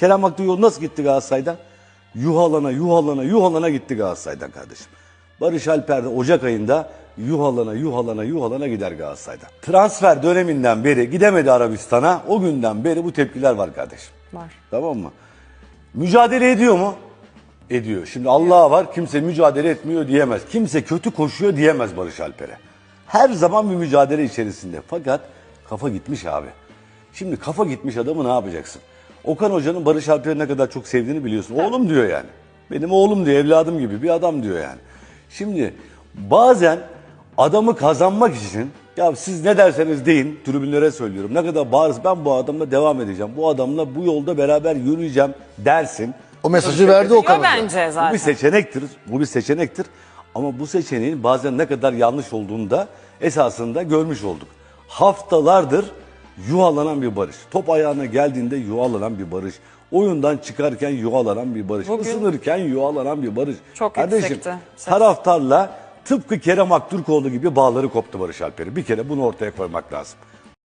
Kerem Aktürkoğlu nasıl gitti Galatasaray'dan? Yuhalana, yuhalana, yuhalana gitti Galatasaray'dan kardeşim. Barış Alper de Ocak ayında yuhalana, yuhalana, yuhalana gider Galatasaray'dan. Transfer döneminden beri gidemedi Arabistan'a. O günden beri bu tepkiler var kardeşim. Var. Tamam mı? Mücadele ediyor mu? Ediyor. Şimdi Allah var kimse mücadele etmiyor diyemez. Kimse kötü koşuyor diyemez Barış Alper'e. Her zaman bir mücadele içerisinde. Fakat kafa gitmiş abi. Şimdi kafa gitmiş adamı ne yapacaksın? Okan Hoca'nın Barış Alper'i ne kadar çok sevdiğini biliyorsun. Oğlum diyor yani. Benim oğlum diyor, evladım gibi bir adam diyor yani. Şimdi bazen adamı kazanmak için ya siz ne derseniz deyin tribünlere söylüyorum. Ne kadar bağırız ben bu adamla devam edeceğim. Bu adamla bu yolda beraber yürüyeceğim dersin. O mesajı verdi Okan Hoca. bence Bu zaten. bir seçenektir. Bu bir seçenektir. Ama bu seçeneğin bazen ne kadar yanlış olduğunu da esasında görmüş olduk. Haftalardır yuhalanan bir barış. Top ayağına geldiğinde yuhalanan bir barış. Oyundan çıkarken yuhalanan bir barış. Bugün- Isınırken yuhalanan bir barış. Çok Kardeşim, yüksekti taraftarla tıpkı Kerem Aktürkoğlu gibi bağları koptu Barış Alper'i. Bir kere bunu ortaya koymak lazım.